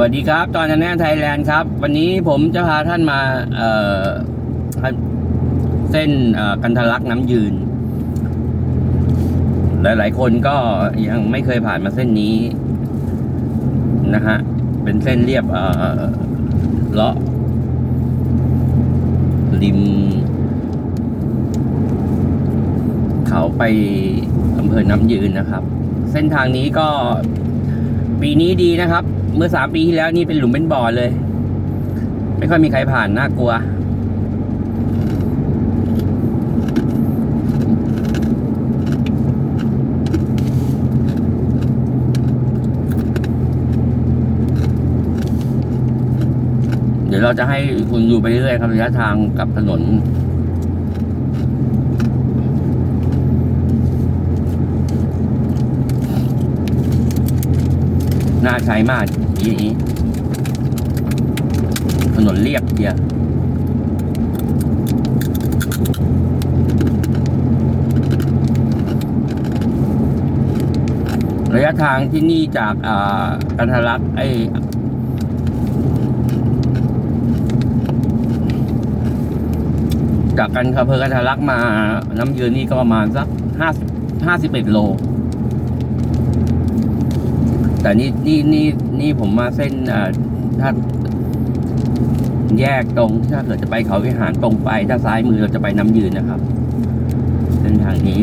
สวัสดีครับ ตอนนั้นไทยแลนด์ครับ วันนี้ผมจะพาท่านมาเเส้นกันทะลักน้ำยืน หลาย ๆ คนก็ยังไม่เคยผ่านมาเส้นนี้นะฮะ เป็นเส้นเรียบเลาะริม เขาไปอำเภอน้ำยืนนะครับ เส้นทางนี้ก็ปีนี้ดีนะครับ เมื่อสามปีที่แล้วนี่เป็นหลุมเป็นบ่อเลย ไม่ค่อยมีใครผ่านน่ากลัว เดี๋ยวเราจะให้คุณดูไปเรื่อยครับระยะทางกับถนน น่าใช้มากทีนี้ถนนเรียบเดียวระยะทางที่นี่จากอ่ากันทะลักไอจากกันอำเภอกันทะลักมาน้ำยืนนี่ก็ประมาณสักห้าห้าสิบเอ็ดโล แต่นี่นี่นี่นี่ผมมาเส้นอ่าถ้าแยกตรงถ้าเกิดจะไปเขาวิหารตรงไปถ้าซ้ายมือเราจะไปน้ำยืนนะครับ เส้นทางนี้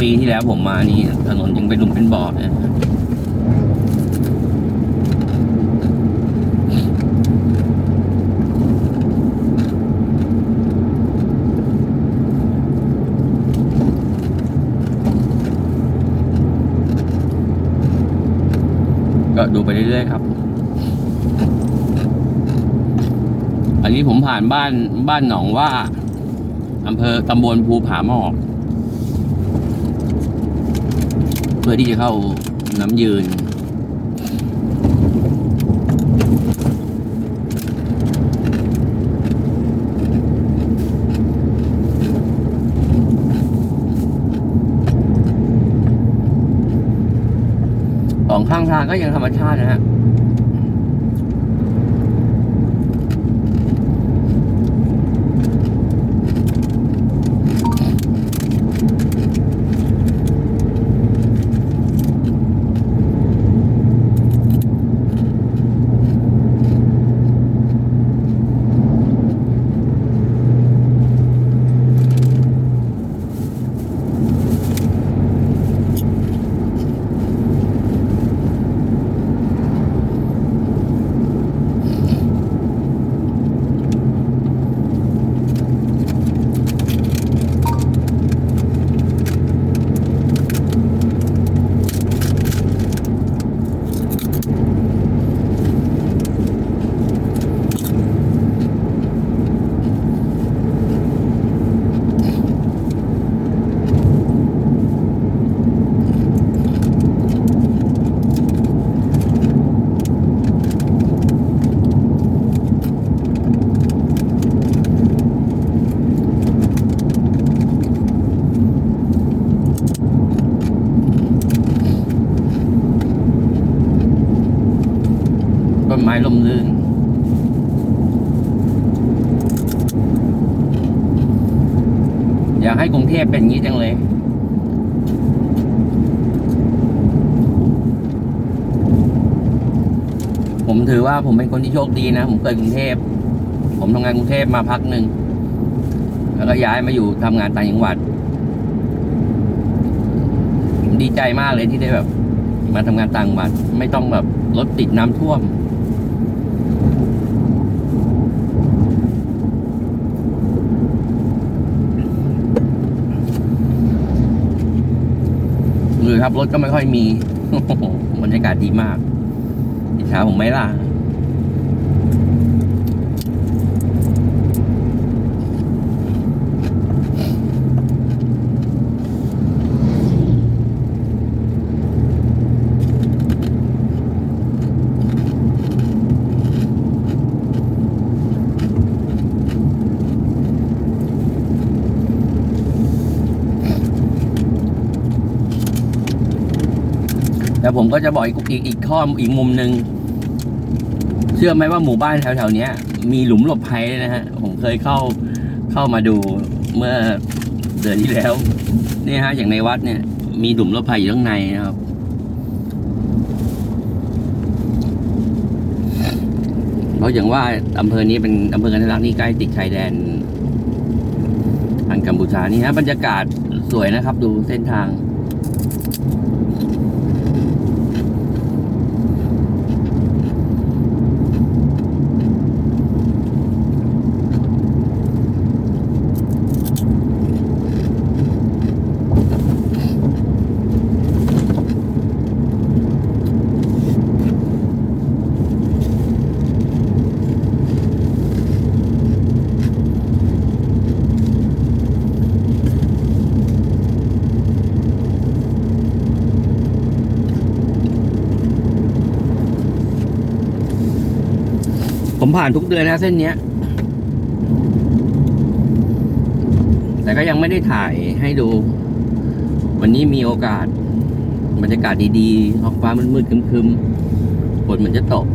ปีที่แล้วผมมานี่ถนนยังเป็นหลุมเป็นบ่อเนี่ยก็ดูไปเรื่อยๆครับ อันนี้ผมผ่านบ้านบ้านหนองว่าอำเภอตำบลภูผาหมอก เพื่อที่จะเข้าน้ำยืน ของข้างทางก็ยังธรรมชาตินะฮะ ไม้ลมลื่น อยากให้กรุงเทพเป็นอย่างนี้จังเลย ผมถือว่าผมเป็นคนที่โชคดีนะ ผมเกิดกรุงเทพ ผมทำงานกรุงเทพมาพักหนึ่ง แล้วก็ย้ายมาอยู่ทำงานต่างจังหวัดดีใจมากเลยที่ได้แบบ มาทำงานต่างจังหวัด ไม่ต้องแบบรถติดน้ำท่วม ครับ รถก็ไม่ค่อยมีบรรยากาศดีมากอิจฉาผมไหมล่ะ แต่ผมก็จะบอกอีกอีกอีกข้ออีกมุมหนึ่งเชื่อไหมว่าหมู่บ้านแถวๆนี้มีหลุมหลบภัยเลยนะฮะ ผมเคยเข้าเข้ามาดูเมื่อเดือนที่แล้วนี่ฮะ อย่างในวัดเนี่ย มีหลุมหลบภัยอยู่ข้างในนะครับ เพราะอย่างว่าอำเภอนี้เป็นอำเภอกันทลักนี่ใกล้ติดชายแดนทางกัมพูชานี่ฮะบรรยากาศสวยนะครับ ดูเส้นทาง ผ่านทุกเดือนนะเส้นเนี้ย แต่ก็ยังไม่ได้ถ่ายให้ดู วันนี้มีโอกาสบรรยากาศดีๆท้องฟ้ามืดๆคึมๆฝนเหมือนจะตก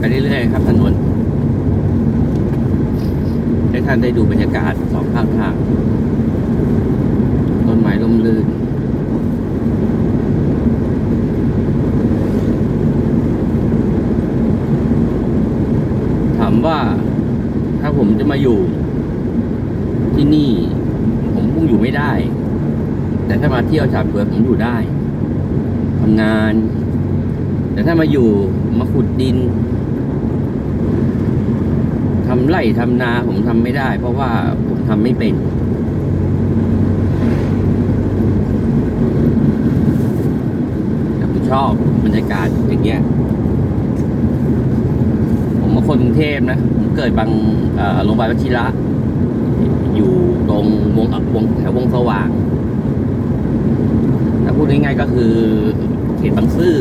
ไปเรื่อยๆครับถนนให้ท่านได้ดูบรรยากาศสองข้างทาง ต้นไม้ร่มรื่นถามว่าถ้าผมจะมาอยู่ที่นี่ ผมคงอยู่ไม่ได้ แต่ถ้ามาเที่ยวฉาบเผือผมอยู่ได้ทำงาน แต่ถ้ามาอยู่มาขุดดิน ทำไร่ทำนาผมทำไม่ได้ เพราะว่าผมทำไม่เป็นแต่ผมชอบบรรยากาศอย่างเงี้ย ผมมาคนกรุงเทพนะ ผมเกิดบางโรงพยาบาลวชิระ อยู่ตรงวงวงแถววงสว่าง ถ้าพูดง่ายๆก็คือเขตบางซื่อ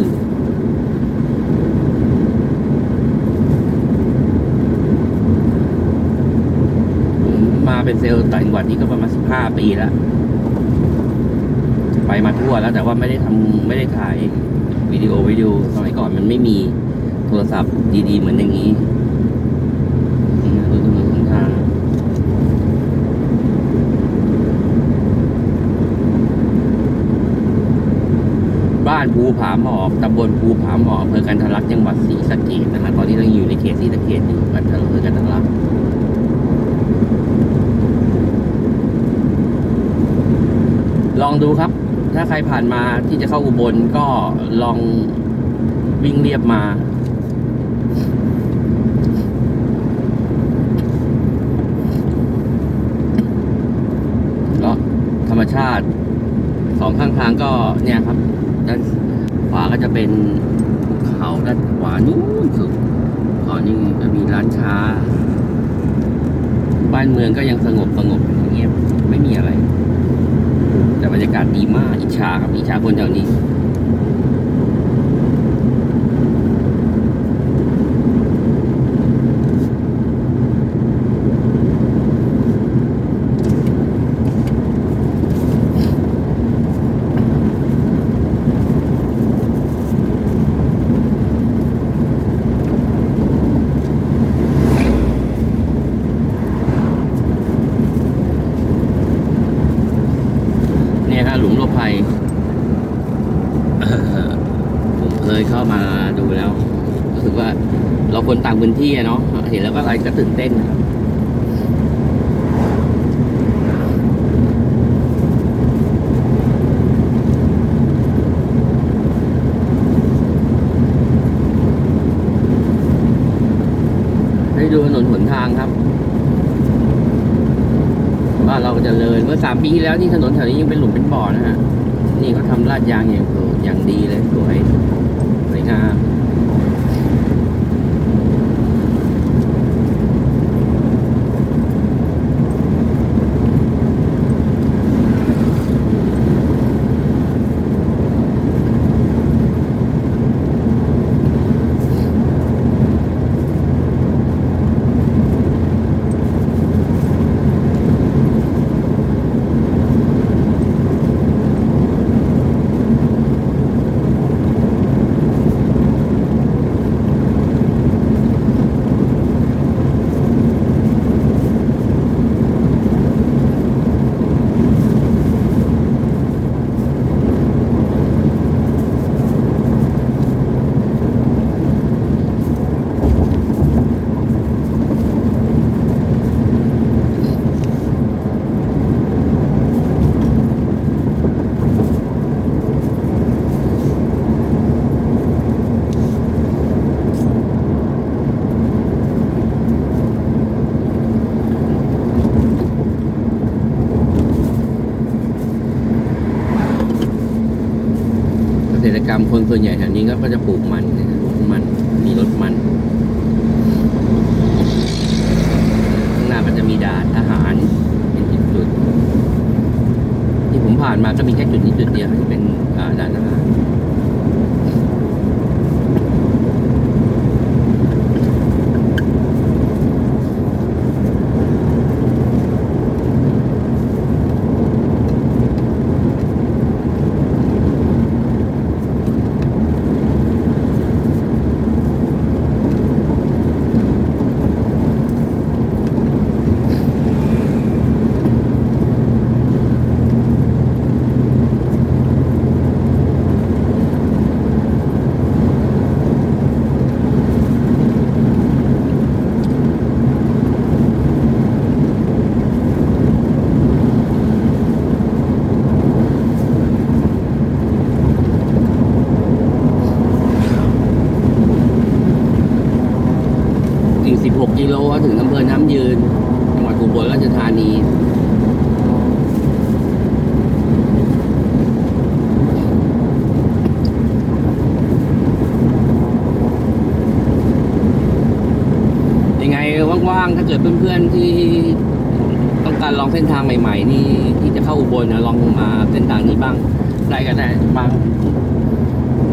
ผมมา เซลล์ต่างจังหวัดนี้ก็ประมาณสิบห้าปีแล้วไปมาทั่วแล้วแต่ว่าไม่ได้ทำไม่ได้ถ่ายวิดีโอวิดีโอสมัยก่อนมันไม่มีโทรศัพท์ดีๆ เหมือนอย่างนี้อืมดูถนนหนทางบ้านภูผาหมอกตำบลภูผาหมอกอำเภอกันทลักจังหวัดศรีสะเกษนะฮะตอนนี้เราอยู่ในเขตศรีสะเกษอยู่กันทลักอำเภอกันทลัก ลองดูครับ ถ้าใครผ่านมาที่จะเข้าอุบลก็ลองวิ่งเรียบมาก็ธรรมชาติสองข้างทางก็เนี่ยครับด้านขวาก็จะเป็นเขาด้านขวานู้นสุดขวานี่จะมีร้านค้า บ้านเมืองก็ยังสงบสงบเงียบไม่มีอะไร บรรยากาศดีมากอิจฉาครับอิจฉาคนแถวนี้ เนี่ยฮะหลุมหลบภัย คนต่างพื้นที่เนาะเห็นแล้วก็อะไรก็ตื่นเต้นนะครับให้ดูถนนหนทางครับบ้านเราก็จะเลยเมื่อสามปีที่แล้วนี่ถนนแถวนี้ยังเป็นหลุมเป็นบ่อนะฮะนี่เขาทำลาดยางอย่างอย่างดีเลยสวยสวยงาม เกรรมคนส่วนใหญ่แถวนี้ก็จะปลูกมันนะปลูกมันมีรถมันข้างหน้าก็จะมีด่านทหารเป็นจุดๆที่ผมผ่านมาก็มีแค่จุดนี้จุดเดียวที่เป็นอ่าด่านทหาร อีก 16 กิโลก็ถึงอำเภอน้ำยืน จังหวัดอุบลราชธานี ยังไงว่างๆ ถ้าเกิดเพื่อนๆที่ต้องการลองเส้นทางใหม่ ๆ นี่ที่จะเข้าอุบลนะลองมาเส้นทางนี้บ้างได้ก็ได้บ้าง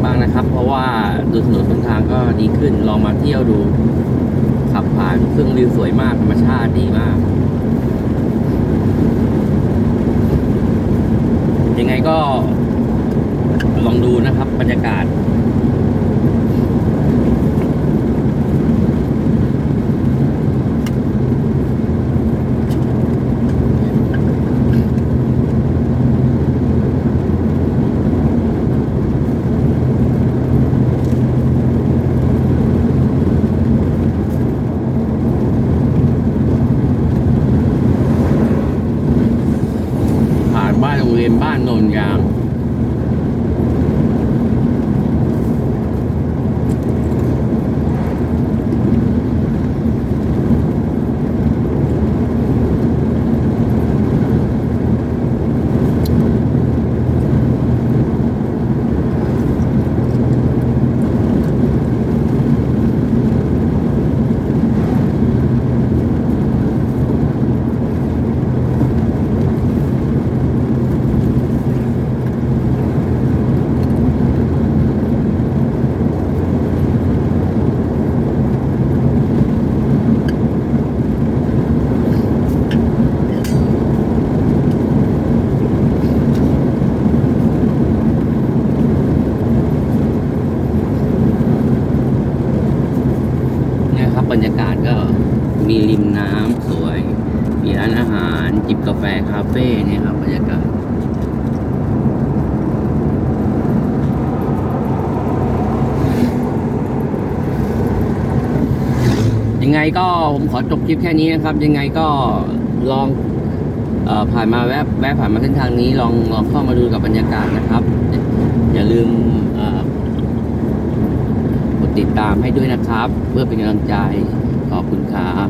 บ้างนะครับ เพราะว่าดูถนนเส้นทางก็ดีขึ้นลองมาเที่ยวดูขับผ่านเครื่งวิวสวยมากธรรมชาติดีมาก ยังไงก็ลองดูนะครับบรรยากาศ ผ่าน บ้านโรงเรียนบ้านโนนยาง เนี่ยครับบรรยากาศก็มีริม น้ำสวย มีร้านอาหารจิบกาแฟคาเฟ่เนี่ยครับบรรยากาศยังไงก็ผมขอจบคลิปแค่นี้นะครับ ยังไงก็ลองออผ่านมาแวะแวะผ่านมาเส้นทางนี้ลองลองเข้ามาดูกับบรรยากาศนะครับ อย่าลืมกดติดตามให้ด้วยนะครับ เพื่อเป็นกำลังใจขอบคุณครับ